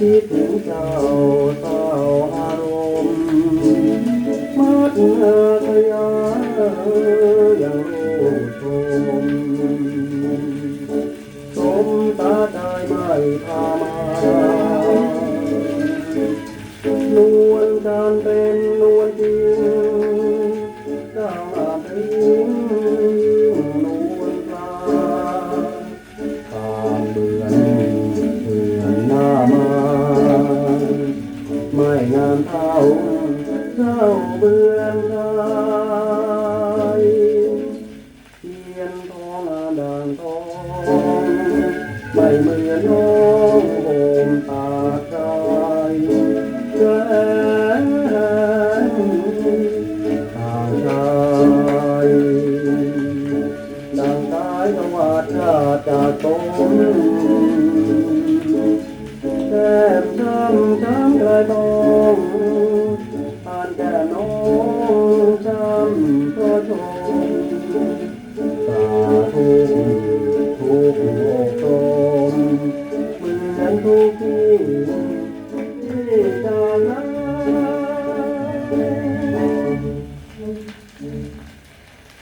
คิดถึงเจ้าเศร้าอารมณ์มัดเนื้อขยา สมตาได้ไม่พามา นวลการเป็นนวลจริงก้าวหน้าถึงนวลตาตามเบือนเบือนหน้ามา ไม่งามเท่าเจ้าเบือนไทย น้องโอมตาใจแสนตาชายดังกายสวัสดิ์ชาติจากตนแก้